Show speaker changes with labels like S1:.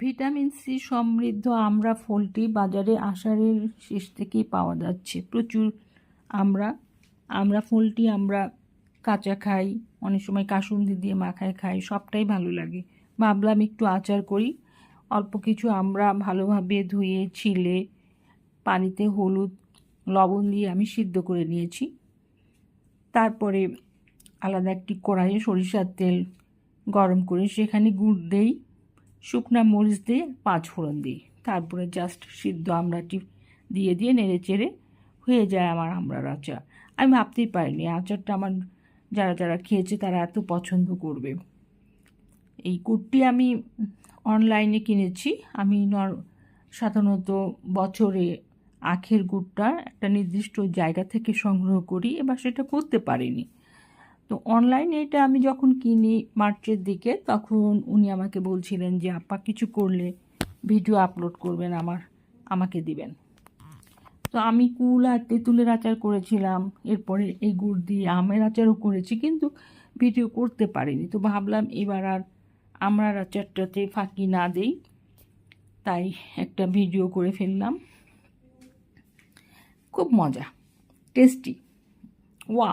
S1: Vitamin C সমৃদ্ধ আমরা ফলটি বাজারে আষাঢ়ের শেষ থেকেই পাওয়া যাচ্ছে। প্রচুর আমরা আমরা ফলটি আমরা কাঁচা খাই, অনেক সময় কাসুন্দি দিয়ে মাখায় খাই, সবটাই ভালো লাগে। ভাবলাম একটু আচার করি। অল্প কিছু আমরা ভালোভাবে ধুয়ে, ছিলে, পানিতে হলুদ, লবণ দিয়ে আমি সিদ্ধ করে নিয়েছি। তারপরে আলাদা একটি কড়াইয়ে সরিষার তেল গরম করে সেখানে গুড় দেই। শুকনা মরিচ দিয়ে পাঁচ ফোড়ন দিই। তারপরে জাস্ট সিদ্ধ আমড়াটি দিয়ে দিয়ে নেড়ে চেড়ে হয়ে যায় আমার আমড়ার আচার। আমি ভাবতেই পারিনি, আচারটা আমার যারা যারা খেয়েছে তারা এত পছন্দ করবে। এই গুড়টি আমি অনলাইনে কিনেছি। আমি সাধারণত বছরে আখের গুড়টা একটা নির্দিষ্ট জায়গা থেকে সংগ্রহ করি, এবার সেটা করতে পারিনি। তো অনলাইনে এটা আমি যখন কিনি মার্চের দিকে, তখন উনি আমাকে বলছিলেন যে, আপা, কিছু করলে ভিডিও আপলোড করবেন আমার, আমাকে দিবেন। তো আমি কুল আর তেঁতুলের আচার করেছিলাম, এরপরে এই গুড় দিয়ে আমের আচারও করেছি, কিন্তু ভিডিও করতে পারিনি। তো ভাবলাম এবার আর আমরার আচারটাতে ফাঁকি না দেই, তাই একটা ভিডিও করে ফেললাম। খুব মজা টেস্টি ওয়া